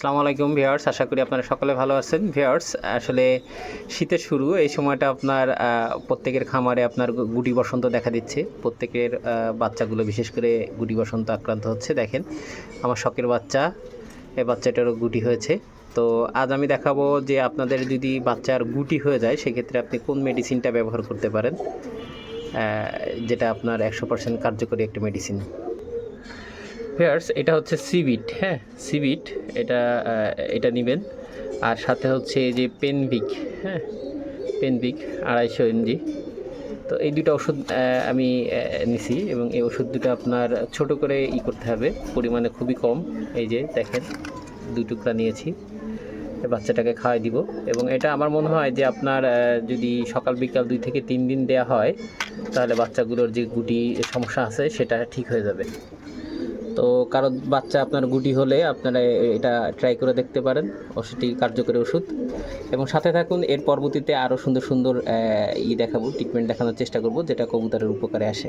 আসসালামু আলাইকুম ভিউয়ার্স, আশা করি আপনারা সকলে ভালো আছেন। ভিউয়ার্স, আসলে শীতের শুরু, এই সময়টা আপনার প্রত্যেকের খামারে আপনার গুটি বসন্ত দেখা দিচ্ছে। প্রত্যেকের বাচ্চাগুলো বিশেষ করে গুটি বসন্ত আক্রান্ত হচ্ছে। দেখেন, আমার শখের বাচ্চা এই বাচ্চাটারও গুটি হয়েছে। তো আজ আমি দেখাবো যে আপনাদের যদি বাচ্চার গুটি হয়ে যায়, সেক্ষেত্রে আপনি কোন মেডিসিনটা ব্যবহার করতে পারেন। যেটা আপনার একশো পার্সেন্ট কার্যকরী একটা মেডিসিন ফেয়ার্স এটা হচ্ছে সিবিট হ্যাঁ? সিবিট এটা এটা নেবেন। আর সাথে হচ্ছে এই যে পেনভিক হ্যাঁ? পেনভিক আড়াইশো এমজি। তো এই দুটো ওষুধ আমি নিছি এবং এই ওষুধ দুটো আপনার ছোট করে ই করতে হবে, পরিমাণে খুবই কম। এই যে দেখেন, দুই টুকরা নিয়েছি। বাচ্চাটাকে খাওয়াই দিব। এবং এটা আমার মনে হয় যে আপনার যদি সকাল বিকাল দুই থেকে তিন দিন দেয়া হয়, তাহলে বাচ্চাগুলোর যে গুটি সমস্যা আছে, সেটা ঠিক হয়ে যাবে। তো কারও বাচ্চা আপনার গুটি হলে আপনারা এটা ট্রাই করে দেখতে পারেন, ওষুধটি কার্যকরী ওষুধ। এবং সাথে থাকুন, এর পরবর্তীতে আরও সুন্দর সুন্দর ই দেখাবো ট্রিটমেন্ট দেখানোর চেষ্টা করব, যেটা কবুতরের উপকারে আসে।